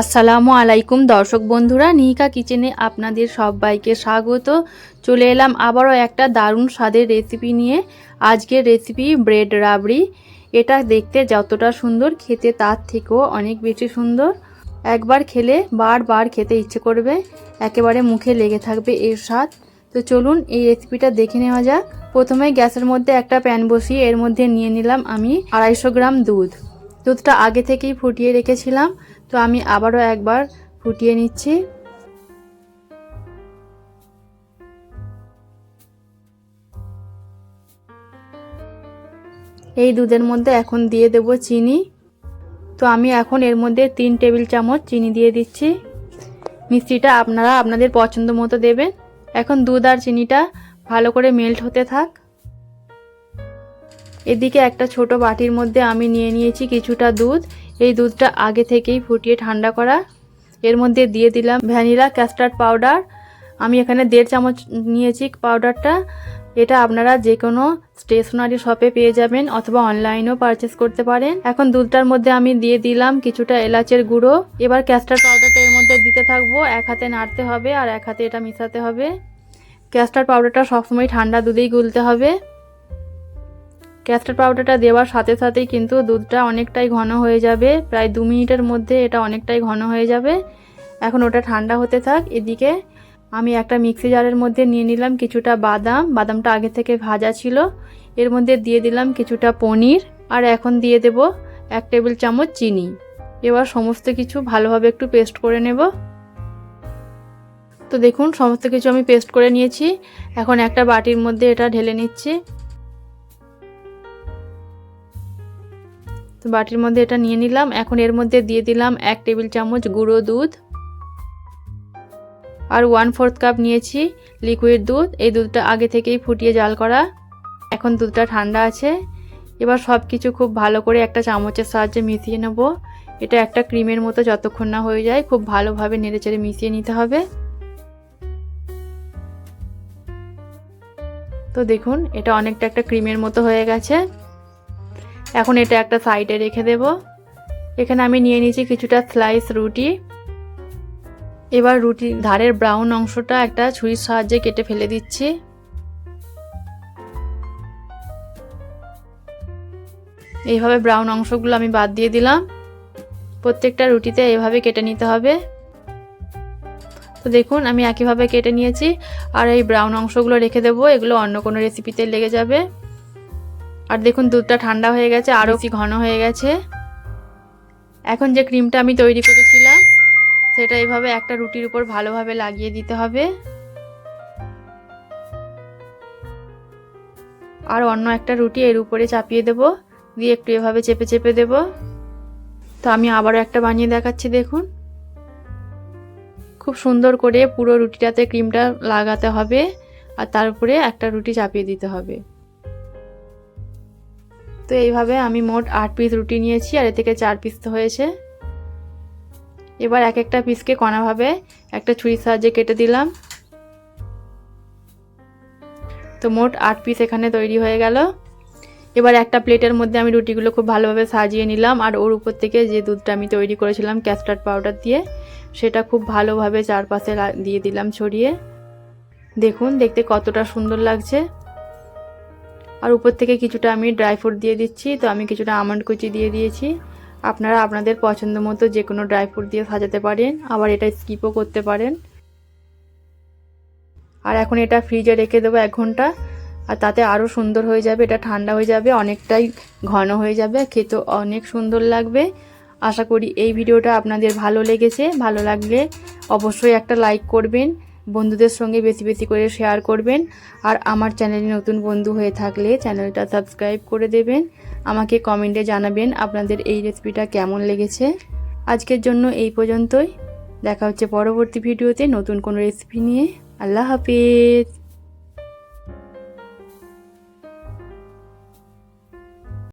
আসসালামু আলাইকুম দর্শক বন্ধুরা নিহিকা কিচেনে আপনাদের সবাইকে স্বাগত। চলে এলাম আবারও একটা দারুণ স্বাদের রেসিপি নিয়ে। আজকের রেসিপি ব্রেড রাবড়ি। এটা দেখতে যতটা সুন্দর, খেতে তার থেকেও অনেক বেশি সুন্দর। একবার খেলে বারবার খেতে ইচ্ছে করবে, একেবারে মুখে লেগে থাকবে এর স্বাদ। তো চলুন এই রেসিপিটা দেখে নেওয়া যাক। প্রথমে গ্যাসের মধ্যে একটা প্যান বসিয়ে এর মধ্যে নিয়ে নিলাম আমি আড়াইশো গ্রাম দুধ। দুধটা আগে থেকেই ফুটিয়ে রেখেছিলাম। তো আমি আবারও একবার ফুটিয়ে নিচ্ছি। এই দুধের মধ্যে এখন দিয়ে দেব চিনি। তো আমি এখন এর মধ্যে তিন টেবিল চামচ চিনি দিয়ে দিচ্ছি। মিষ্টিটা আপনারা আপনাদের পছন্দ মতো দেবেন। এখন দুধ আর চিনিটা ভালো করে মেল্ট হতে থাক। এদিকে একটা ছোট বাটির মধ্যে আমি নিয়ে নিয়েছি কিছুটা দুধ। এই দুধটা আগে থেকেই ফুটিয়ে ঠান্ডা করা। এর মধ্যে দিয়ে দিলাম ভ্যানিলা ক্যাস্টার্ড পাউডার। আমি এখানে দেড় চামচ নিয়েছি পাউডারটা। এটা আপনারা যে কোনো স্টেশনারি শপে পেয়ে যাবেন অথবা অনলাইনেও পারচেস করতে পারেন। এখন দুধটার মধ্যে আমি দিয়ে দিলাম কিছুটা এলাচের গুঁড়ো। এবার ক্যাস্টার্ড পাউডারটা এর মধ্যে দিতে থাকব। এক হাতে নাড়তে হবে আর এক হাতে এটা মিশাতে হবে। ক্যাস্টার্ড পাউডারটা সবসময় ঠান্ডা দুধেই গুলতে হবে। ক্যাস্টার্ড পাউডারটা দেওয়ার সাথে সাথেই কিন্তু দুধটা অনেকটাই ঘন হয়ে যাবে। প্রায় দু মিনিটের মধ্যে এটা অনেকটাই ঘন হয়ে যাবে। এখন ওটা ঠান্ডা হতে থাক। এদিকে আমি একটা মিক্সি জারের মধ্যে নিয়ে নিলাম কিছুটা বাদাম। বাদামটা আগে থেকে ভাজা ছিল। এর মধ্যে দিয়ে দিলাম কিছুটা পনির। আর এখন দিয়ে দেব এক টেবিল চামচ চিনি। এবার সমস্ত কিছু ভালোভাবে একটু পেস্ট করে নেব। তো দেখুন, সমস্ত কিছু আমি পেস্ট করে নিয়েছি। এখন একটা বাটির মধ্যে এটা ঢেলে নিচ্ছি। বাটির মধ্যে এটা নিয়ে নিলাম। এখন এর মধ্যে দিয়ে দিলাম এক টেবিল চামচ গুঁড়ো দুধ আর ওয়ান ফোর্থ কাপ নিয়েছি লিকুইড দুধ। এই দুধটা আগে থেকেই ফুটিয়ে জাল করা। এখন দুধটা ঠান্ডা আছে। এবার সব কিছু খুব ভালো করে একটা চামচের সাহায্যে মিশিয়ে নেব। এটা একটা ক্রিমের মতো যতক্ষণ না হয়ে যায় খুব ভালোভাবে নেড়েচেড়ে মিশিয়ে নিতে হবে। তো দেখুন, এটা অনেকটা একটা ক্রিমের মতো হয়ে গেছে। এখন এটা একটা সাইডে রেখে দেব। এখানে আমি নিয়ে নিয়েছি কিছুটা স্লাইস রুটি। এবার রুটি ধারের ব্রাউন অংশটা একটা ছুরির সাহায্যে কেটে ফেলে দিচ্ছি। এইভাবে ব্রাউন অংশগুলো আমি বাদ দিয়ে দিলাম। প্রত্যেকটা রুটিতে এভাবে কেটে নিতে হবে। তো দেখুন, আমি একইভাবে কেটে নিয়েছি। আর এই ব্রাউন অংশগুলো রেখে দেবো। এগুলো অন্য কোনো রেসিপিতে লেগে যাবে। আর দেখুন দুধটা ঠান্ডা হয়ে গেছে আরও কি ঘন হয়ে গেছে। এখন যে ক্রিমটা আমি তৈরি করেছিলাম সেটা এভাবে একটা রুটির উপর ভালোভাবে লাগিয়ে দিতে হবে। আর অন্য একটা রুটি এর উপরে চাপিয়ে দেব দিয়ে একটু এভাবে চেপে চেপে দেব। তো আমি আবারও একটা বানিয়ে দেখাচ্ছি দেখুন। খুব সুন্দর করে পুরো রুটিটাতে ক্রিমটা লাগাতে হবে আর তার উপরে একটা রুটি চাপিয়ে দিতে হবে। তো এইভাবে আমি মোট আট পিস রুটি নিয়েছি, আর এ থেকে চার পিস তো হয়েছে। এবার এক একটা পিসকে কণাভাবে একটা ছুরির সাহায্যে কেটে দিলাম। তো মোট আট পিস এখানে তৈরি হয়ে গেল। এবার একটা প্লেটের মধ্যে আমি রুটিগুলো খুব ভালোভাবে সাজিয়ে নিলাম, আর ওর উপর থেকে যে দুধটা আমি তৈরি করেছিলাম ক্যাস্টার্ড পাউডার দিয়ে, সেটা খুব ভালোভাবে চারপাশে দিয়ে দিলাম ছড়িয়ে। দেখুন, দেখতে কতটা সুন্দর লাগছে। আর উপর থেকে কিছুটা আমি ড্রাই ফ্রুট দিয়ে দিচ্ছি। তো আমি কিছুটা আমন্ড কুচি দিয়ে দিয়েছি। আপনারা আপনাদের পছন্দ মতো যে কোনো ড্রাই ফ্রুট দিয়ে সাজাতে পারেন। আবার এটা স্কিপও করতে পারেন। আর এখন এটা ফ্রিজে রেখে দেবো এক ঘণ্টা। আর তাতে আরও সুন্দর হয়ে যাবে। এটা ঠান্ডা হয়ে যাবে, অনেকটাই ঘন হয়ে যাবে। খেতে অনেক সুন্দর লাগবে। আশা করি এই ভিডিওটা আপনাদের ভালো লেগেছে। ভালো লাগলে অবশ্যই একটা লাইক করবেন। বন্ধুদের সঙ্গে বেশি বেশি করে শেয়ার করবেন। আর আমার চ্যানেলে নতুন বন্ধু হয়ে থাকলে চ্যানেলটা সাবস্ক্রাইব করে দেবেন। আমাকে কমেন্টে জানাবেন আপনাদের এই রেসিপিটা কেমন লেগেছে। আজকের জন্য এই পর্যন্তই। দেখা হচ্ছে পরবর্তী ভিডিওতে নতুন কোনো রেসিপি নিয়ে। আল্লাহ হাফিজ।